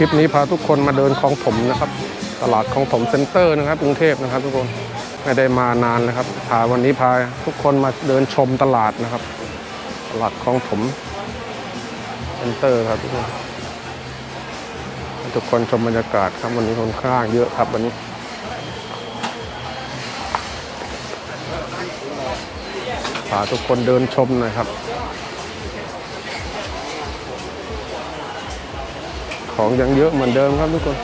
ลิปนี้พาทุกคนมาเดินคลองถมนะครับ ตลาดคลองถมเซ็นเตอร์นะครับกรุงเทพนะครับ ทุกคนไม่ได้มานานนะครับพาวันนี้พาทุกคนมาเดินชมตลาดนะครับ ตลาดคลองถมเซ็นเตอร์ครับทุกคนทุกคนชมบรรยากาศครับวันนี้คนข้างเยอะครับวันนี้พาทุกคนเดินชมหน่อยครับ ของยังเยอะเหมือนเดิมครับทุกคน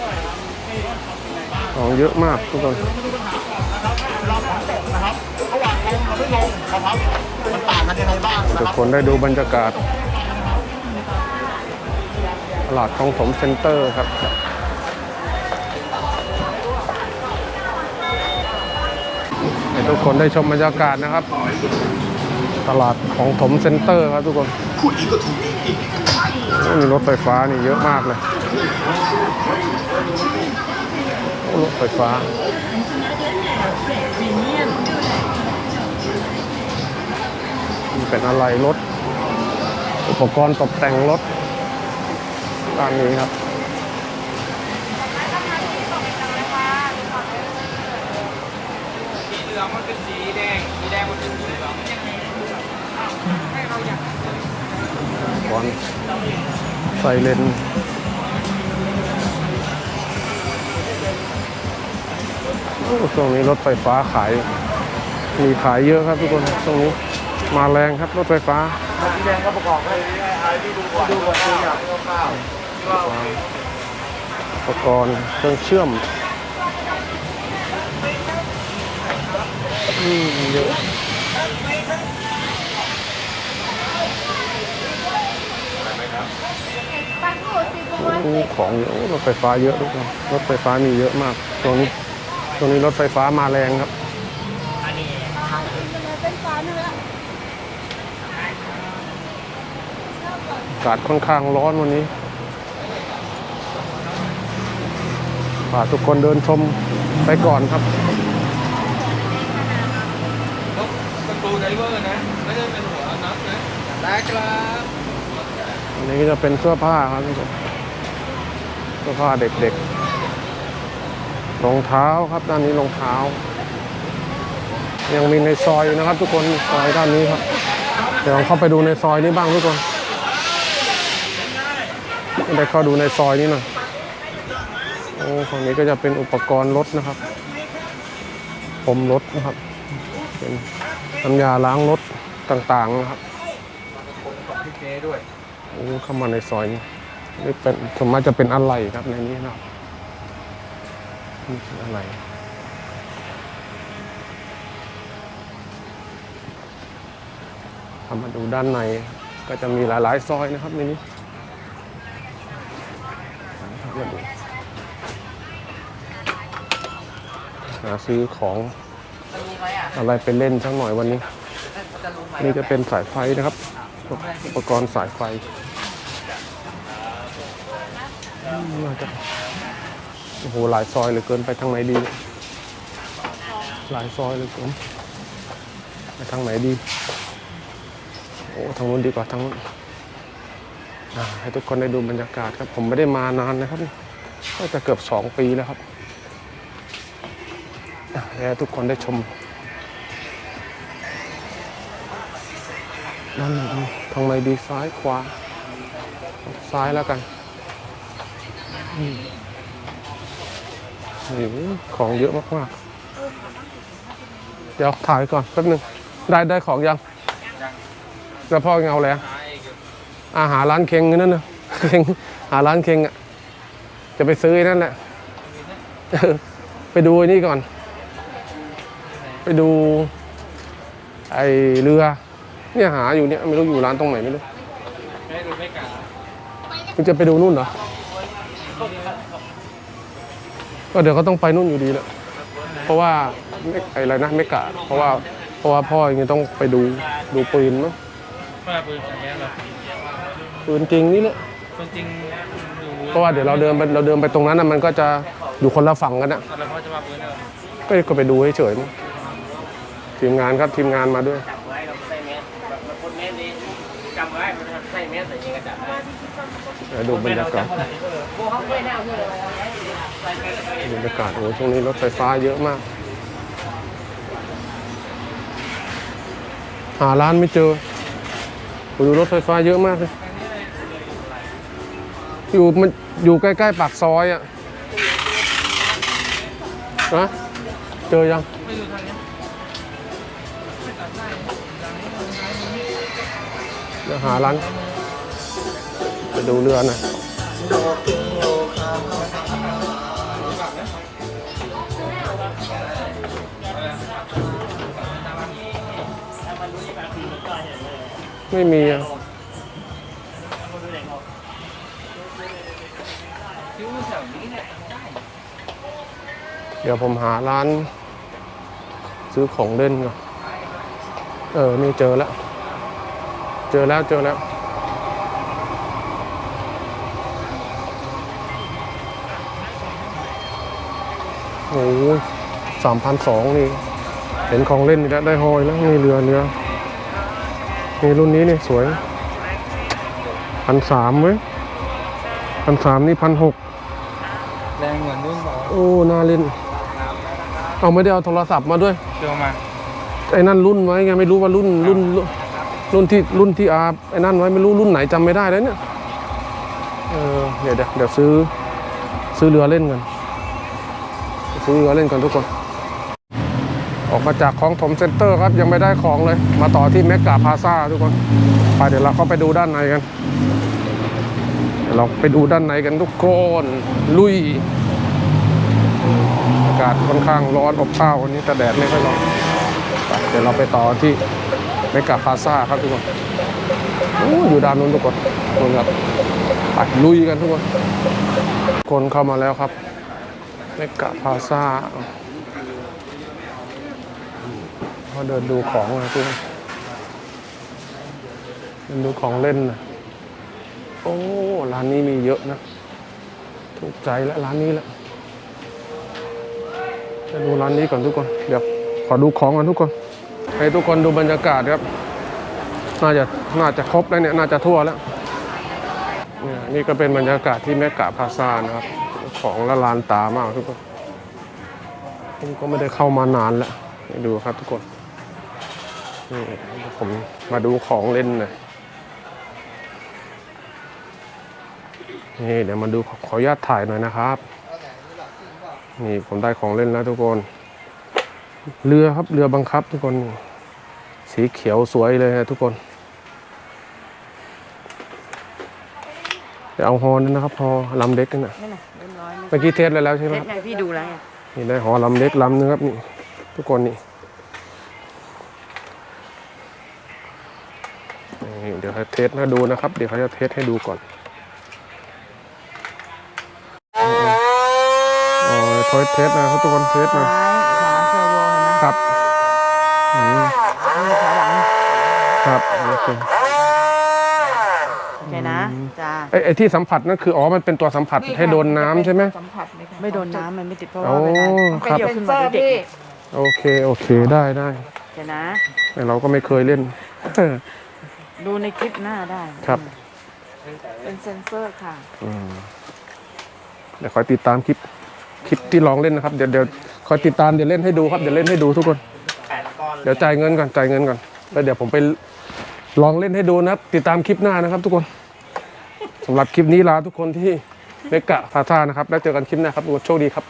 ของเยอะมากทุกคนมันต่างกันยังไงบ้างนะทุกครับคนได้ดูบรรยากาศตลาดคลองถมเซ็นเตอร์ครับให้ทุกคนได้ชมบรรยากาศนะครับ ตลาดของถมเซ็นเตอร์ครับทุกคนผู้หญิงก็ถูกอีกอีกโอ้มีรถไฟฟ้านี่เยอะมากเลย โอ้รถไฟฟ้านี่เป็นอะไรรถ อุปกรณ์ตกแต่งรถด้านนี้ครับสีเหลืองมันเป็นสีแดง สีแดงมันเป็นสีเหลืองให้เราอยากก่อนใส่เลน ช่วงนี้รถไฟฟ้าขาย มีขายเยอะครับทุกคนช่วงนี้มาแรงครับรถไฟฟ้าสีแดงก็ประกอบให้ไอ้ที่ดูก่อนดูก่อนดูอย่างคร่าวอุปกรณ์เครื่องเชื่อมอืมเยอะโอ้ของเยอะโอ้รถไฟฟ้าเยอะทุกคนรถไฟฟ้ามีเยอะมากตรงนี้ ตรงนี้รถไฟฟ้ามาแรงครับอากาศค่อนข้างร้อนวันนี้พาทุกคนเดินชมไปก่อนครับประตูไดเวอร์นะ ไม่ได้เป็นหัวน็อตนะได้ครับอันนี้ก็จะเป็นเสื้อผ้าครับทุกคนเสื้อผ้าเด็กๆ รองเท้าครับด้านนี้รองเท้า ยังมีในซอยนะครับ ทุกคนซอยด้านนี้ครับ เดี๋ยวลองเข้าไปดูในซอยนี้บ้างทุกคนได้เข้าดูในซอยนี้หน่อยโอ้ฝั่งนี้ก็จะเป็นอุปกรณ์รถนะครับผมรถนะครับ เป็นน้ำยาล้างรถต่างๆนะครับโอ้เข้ามาในซอยนี้นี่เป็นสมมติจะเป็นอะไรครับในนี้นะครับ นี่เป็นอะไร ทำมาดูด้านในก็จะมีหลายๆซอยนะครับในนี้มาดูหาซื้อของอะไรไปเล่นสักหน่อยวันนี้ นี่จะเป็นสายไฟนะครับ อุปกรณ์สายไฟน่าจะ โอ้โหหลายซอยเหลยเกินไปทางไหนดี หลายซอยเหลยเกินไปทางไหนดีโอ้ทางนู้นดีกว่าทางนู้นให้ทุกคนได้ดูบรรยากาศครับ ผมไม่ได้มานานนะครับก็จะเกือบสองปีแล้วครับให้ทุกคนได้ชมด้านไหนดีทางไหนดีซ้ายขวาซ้ายแล้วกัน อืมนี่ของเยอะมากๆ เดี๋ยวถ่ายก่อนแป๊บหนึง ได้ได้ของยัง แล้วพ่อเงาแล้วตายอีกอยู่อาหารร้านเค็งนั่นนะเค็งหาร้านเค็งอะ จะไปซื้อไอ้นั่นแหละเออไปดูไอ้นี่ก่อน ไปดู ไอเรือ เนี่ยหาอยู่เนี่ยไม่รู้อยู่ร้านตรงไหนไม่รู้ไม่ดูไม่กล้าคุณจะไปดูนู่นเหรอ ก็เดี๋ยวก็ต้องไปนู่นอยู่ดีแหละเพราะว่าไม่ไออะไรนะไม่กะเพราะว่าเพราะว่าพ่อยังต้องไปดูดูปืนมั้งว่าปืนอย่างเงี้ยเหรอปืนจริงนี่แหละปืนจริงดูเพราะว่าเดี๋ยวเราเดินไปเราเดินไปตรงนั้นนะมันก็จะอยู่คนละฝั่งกันอะแล้วพ่อจะมาปืนเหรอก็ก็ไปดูเฉยๆมั้งทีมงานครับทีมงานมาด้วยจับไว้เราใส่แมสแบบคนแมสนี้จำไว้มันใส่แมสใส่ยิงกระจับได้เดี๋ยวดูบรรยากาศ บรรยากาศโอ้ช่วงนี้รถไฟฟ้าเยอะมาก หาร้านไม่เจอโอ้ดูรถไฟฟ้าเยอะมากเลยอยู่มันอยู่ใกล้ๆปากซอยอะนะเจอยังเดี๋ยวหาร้านไปดูเรือหน่อ ไม่มีอะเดี๋ยวผมหาร้าน ซื้อของเล่นก่อนเออนี่เจอแล้ว เจอแล้วเจอแล้วโอ้ยสามพันสองนี่ เห็นของเล่นนี่แล้วได้หอยแล้วนี่เรือเรือ นี่รุ่นนี้นี่สวยพันสามเว้ยพันสามนี่พันหกแรงเหมือนรุ่นสองโอ้น่าเล่น เอาไม่ได้เอาโทรศัพท์มาด้วยเจอมาไอ้นั่นรุ่นไว้ไงไม่รู้ว่ารุ่นรุ่นรุ่นรุ่นที่รุ่นที่อาไอ้นั่นไว้ไม่รู้รุ่นไหนจำไม่ได้แล้วเนี่ยเออเดี๋ยวเดี๋ยวเดี๋ยวซื้อซื้อเรือเล่นกันซื้อเรือเล่นกันทุกคน ออกมาจากของถมเซ็นเตอร์ครับยังไม่ได้ของเลย มาต่อที่แมกาพาซาทุกคนไปเดี๋ยวเราเข้าไปดูด้านในกันเดี๋ยวเราไปดูด้านในกันทุกคนลุยอากาศค่อนข้างร้อนอบอ้าววันนี้แต่แดดไม่ค่อยร้อนเดี๋ยวเราไปต่อที่เมกาพาซาครับทุกคนโอ้อยู่ด้านนู้นทุกคนทุกคนครับไปลุยกันทุกคนคนเข้ามาแล้วครับเมกาพาซา เขาเดินดูของนะทุกคนเดินดูของเล่นนะโอ้ ร้านนี้มีเยอะนะ ถูกใจแล้วร้านนี้แหละจะดูร้านนี้ก่อนทุกคน เดี๋ยวขอดูของก่อนทุกคน ให้ทุกคนดูบรรยากาศครับ น่าจะ น่าจะครบแล้วเนี่ย น่าจะทั่วแล้วเนี่ยนี่ก็เป็นบรรยากาศที่แมกกาพาซานะครับ ของละลานตามากทุกคน ผมก็ไม่ได้เข้ามานานแล้วดูครับทุกคน นี่ผมมาดูของเล่นหน่อยนี่เดี๋ยวมาดูขอขออนุญาตถ่ายหน่อยนะครับ นี่ผมได้ของเล่นแล้วทุกคน เรือครับเรือบังคับทุกคน สีเขียวสวยเลยนะทุกคนเดี๋ยวเอาฮอนั่นนะครับฮอลำเล็กนั่นนะนั่นน่ะเรียบร้อยเมื่อกี้เทสแล้วแล้วใช่ไหมเซ็ตไงพี่ดูแล้วไงนี่ได้หอลำเล็กลำนึงครับนี่ทุกคนนี่นี่เดี๋ยวให้เทสให้ดูนะครับ เดี๋ยวเขาจะเทสให้ดูก่อนอ๋อทอยเทสนะครับทุกคนเทสซ้านะยขวาเซอร์โวเห็นไหมครับอืมมือขวาหลังครับโอเคโอเคนะจ้าไอ้ไอ้ที่สัมผัสนั่นคืออ๋อมันเป็นตัวสัมผัสให้โดนน้ำใช่ไหม สัมผัสเลยค่ะไม่โดนน้ำมันไม่ติดเพราะโอ้ว่าเวลาครับเดี๋ยวขึ้นมาเด็กพี่โอเคโอเคได้ได้โอเคนะ แต่เราก็ไม่เคยเล่น ดูในคลิปหน้าได้ครับ เป็นเซนเซอร์ค่ะ อืมเดี๋ยวคอยติดตามคลิปคลิปที่ลองเล่นนะครับ เดี๋ยวเดี๋ยวคอยติดตามเดี๋ยวเล่นให้ดูครับเดี๋ยวเล่นให้ดูทุกคนเดี๋ยวจ่ายเงินก่อนจ่ายเงินก่อนแล้วเดี๋ยวผมไปลองเล่นให้ดูนะครับ ติดตามคลิปหน้านะครับ ทุกคนสำหรับคลิปนี้ลาทุกคนที่เมกะพาซานะครับ แล้วเจอกันคลิปหน้าครับทุกคนโชคดีครับ